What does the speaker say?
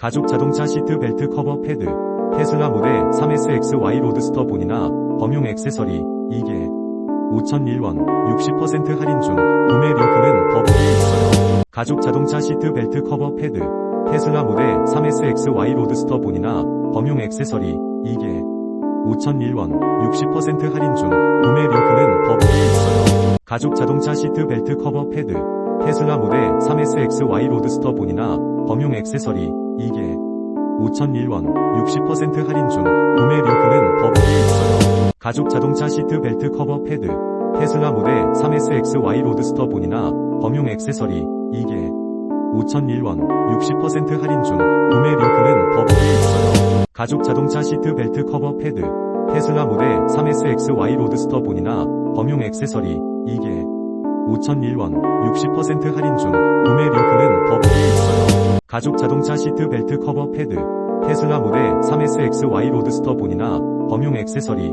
가죽 자동차 시트 벨트 커버 패드, 테슬라 모델 3SXY 로드스터 본이나 범용 액세서리, 이게 5,001원, 60% 할인 중, 구매 링크는 더보기에 있어요. 가죽 자동차 시트 벨트 커버 패드, 테슬라 모델 3SXY 로드스터 본이나 범용 액세서리, 이게 5,001원, 60% 할인 중, 구매 링크는 더보기에 있어요. 가죽 자동차 시트 벨트 커버 패드, 테슬라 모델 3SXY 로드스터 본이나 범용 액세서리, 이게 5,001원, 60% 할인 중, 구매 링크는 더보기에 있어요. 가죽 자동차 시트 벨트 커버 패드, 테슬라 모델 3SXY 로드스터 본이나 범용 액세서리, 이게 5,001원, 60% 할인 중, 구매 링크는 더보기에 있어요. 가죽 자동차 시트 벨트 커버 패드, 테슬라 모델 3SXY 로드스터 본이나 범용 액세서리, 이게 5,001원, 60% 할인 중, 구매 링크는. 가죽 자동차 시트 벨트 커버 패드, 테슬라 모델 3SXY 로드스터 본이나 범용 액세서리,